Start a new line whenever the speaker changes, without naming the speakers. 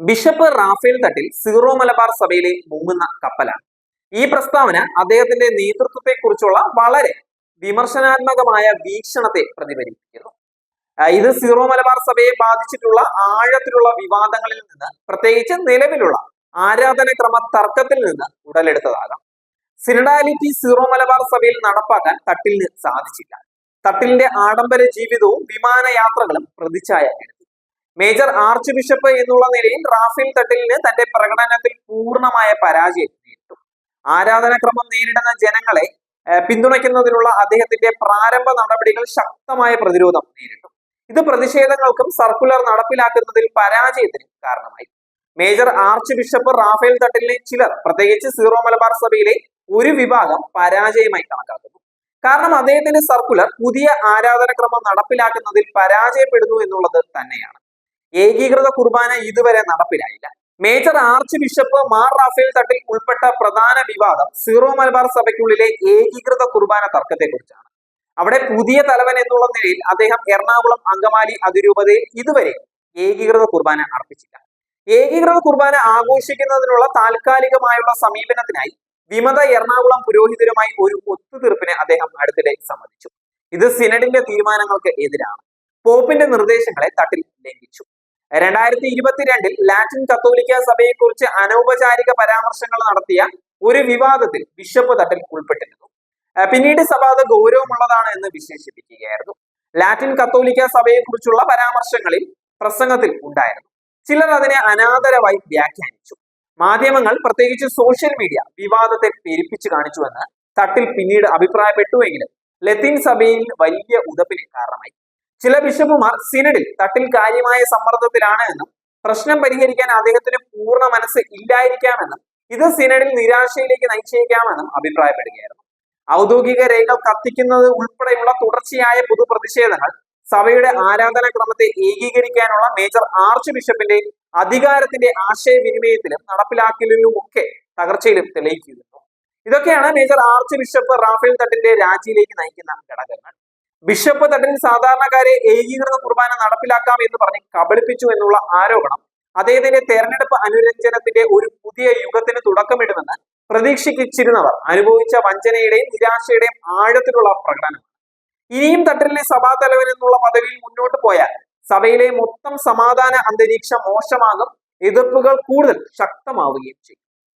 Bishop Rafale Thattil Syro Malabar സഭയിലെ മുങ്ങുന്ന കപ്പലാണ്. ഈ പ്രസ്താവന അദ്ദേഹത്തിന്റെ നേതൃത്വത്തെക്കുറിച്ചുള്ള വളരെ വിമർശനാത്മകമായ വീക്ഷണത്തെ പ്രതിഫലിപ്പിക്കുന്നു. ഇത് സീറോ മലബാർ സഭയെ ബാധിച്ചിട്ടുള്ള ആഴത്തിലുള്ള വിവാദങ്ങളിൽ നിന്ന് പ്രത്യേകിച്ച് നിലവിലുള്ള ആരാധനക്രമ തർക്കത്തിൽ നിന്ന് ഉടലെടുത്തതാകാം. സിനഡാലിറ്റി സീറോ മലബാർ സഭയിൽ നടപ്പാക്കാൻ തട്ടിലിന് സാധിച്ചില്ല. തട്ടിലിന്റെ ആഡംബര ജീവിതവും വിമാനയാത്രകളും പ്രതിച്ഛായ മേജർ ആർച്ച് ബിഷപ്പ് എന്നുള്ള നിലയിൽ റാഫേൽ തട്ടിലിന് തന്റെ പ്രകടനത്തിൽ പൂർണമായ പരാജയം നേരിട്ടു. ആരാധനാക്രമം നേരിടുന്ന ജനങ്ങളെ പിന്തുണയ്ക്കുന്നതിനുള്ള അദ്ദേഹത്തിന്റെ പ്രാരംഭ നടപടികൾ ശക്തമായ പ്രതിരോധം നേരിട്ടു. ഇത് പ്രതിഷേധങ്ങൾക്കും സർക്കുലർ നടപ്പിലാക്കുന്നതിൽ പരാജയത്തിനും കാരണമായി. മേജർ ആർച്ച് ബിഷപ്പ് റാഫേൽ തട്ടിലിനെ ചിലർ പ്രത്യേകിച്ച് സീറോ മലബാർ സഭയിലെ ഒരു വിഭാഗം പരാജയമായി കണക്കാക്കുന്നു. കാരണം അദ്ദേഹത്തിന്റെ സർക്കുലർ പുതിയ ആരാധനക്രമം നടപ്പിലാക്കുന്നതിൽ പരാജയപ്പെടുന്നു എന്നുള്ളത് തന്നെയാണ്. ഏകീകൃത കുർബാന ഇതുവരെ നടപ്പിലായില്ല. Major archbishop Mar Raphael Thattil ഉൾപ്പെട്ട പ്രധാന വിവാദം സീറോ മലബാർ സഭയ്ക്കുള്ളിലെ ഏകീകൃത കുർബാന തർക്കത്തെക്കുറിച്ചാണ്. അവിടെ പുതിയ തലവൻ എന്നുള്ള നിലയിൽ അദ്ദേഹം എറണാകുളം അങ്കമാലി അതിരൂപതയിൽ ഇതുവരെ ഏകീകൃത കുർബാന അർപ്പിച്ചില്ല. ഏകീകൃത കുർബാന ആഘോഷിക്കുന്നതിനുള്ള താൽക്കാലികമായുള്ള സമീപനത്തിനായി വിമത എറണാകുളം പുരോഹിതരുമായി ഒരു ഒത്തുതീർപ്പിന് അദ്ദേഹം അടുത്തിടെ സമ്മതിച്ചു. ഇത് സിനഡിന്റെ തീരുമാനങ്ങൾക്ക് എതിരാണ്. പോപ്പിന്റെ നിർദ്ദേശങ്ങളെ തട്ടിൽ ലംഘിച്ചു. രണ്ടായിരത്തി ഇരുപത്തിരണ്ടിൽ ലാറ്റിൻ കത്തോലിക്ക സഭയെക്കുറിച്ച് അനൗപചാരിക പരാമർശങ്ങൾ നടത്തിയ ഒരു വിവാദത്തിൽ ബിഷപ്പ് തട്ടിൽ ഉൾപ്പെട്ടിരുന്നു. പിന്നീട് സഭ അത് ഗൗരവമുള്ളതാണ് എന്ന് വിശേഷിപ്പിക്കുകയായിരുന്നു. ലാറ്റിൻ കത്തോലിക്ക സഭയെക്കുറിച്ചുള്ള പരാമർശങ്ങളിൽ പ്രസംഗത്തിൽ ഉണ്ടായിരുന്നു. ചിലർ അതിനെ അനാദരവായി വ്യാഖ്യാനിച്ചു. മാധ്യമങ്ങൾ പ്രത്യേകിച്ച് സോഷ്യൽ മീഡിയ വിവാദത്തെ പെരുപ്പിച്ചു കാണിച്ചുവെന്ന് തട്ടിൽ പിന്നീട് അഭിപ്രായപ്പെട്ടുവെങ്കിലും ലത്തീൻ സഭയിൽ വലിയ ഉതപ്പിന് കാരണമായി. ചില ബിഷപ്പുമാർ സിനഡിൽ തട്ടിൽ കാര്യമായ സമ്മർദ്ദത്തിലാണ് എന്നും പ്രശ്നം പരിഹരിക്കാൻ അദ്ദേഹത്തിന് പൂർണ മനസ്സ് ഇല്ലായിരിക്കാമെന്നും ഇത് സിനഡിൽ നിരാശയിലേക്ക് നയിച്ചേക്കാമെന്നും അഭിപ്രായപ്പെടുകയായിരുന്നു. ഔദ്യോഗിക രേഖകൾ കത്തിക്കുന്നത് ഉൾപ്പെടെയുള്ള തുടർച്ചയായ പൊതുപ്രതിഷേധങ്ങൾ സഭയുടെ ആരാധനാക്രമത്തെ ഏകീകരിക്കാനുള്ള മേജർ ആർച്ച് ബിഷപ്പിന്റെ അധികാരത്തിന്റെ ആശയവിനിമയത്തിലും നടപ്പിലാക്കലിലുമൊക്കെ തകർച്ചയിലും തെളിയിക്കുന്നു ഇതൊക്കെയാണ് മേജർ ആർച്ച് ബിഷപ്പ് റാഫേൽ തട്ടിന്റെ രാജിയിലേക്ക് നയിക്കുന്ന ഘടകങ്ങൾ. ബിഷപ്പ് തട്ടിൽ സാധാരണക്കാരെ ഏകീകൃത കുർബാന നടപ്പിലാക്കാം എന്ന് പറഞ്ഞ് കബളിപ്പിച്ചു എന്നുള്ള ആരോപണം. അദ്ദേഹത്തിന്റെ തെരഞ്ഞെടുപ്പ് അനുരഞ്ജനത്തിന്റെ ഒരു പുതിയ യുഗത്തിന് തുടക്കമിടുമെന്ന് പ്രതീക്ഷിച്ചിരുന്നവർ അനുഭവിച്ച വഞ്ചനയുടെയും നിരാശയുടെയും ആഴത്തിലുള്ള പ്രകടനം. ഇനിയും തട്ടലിനെ സഭാ തലവൻ എന്നുള്ള പദവിയിൽ മുന്നോട്ട് പോയാൽ സഭയിലെ മൊത്തം സമാധാന അന്തരീക്ഷം മോശമാകും എതിർപ്പുകൾ കൂടുതൽ ശക്തമാവുകയും ചെയ്യും.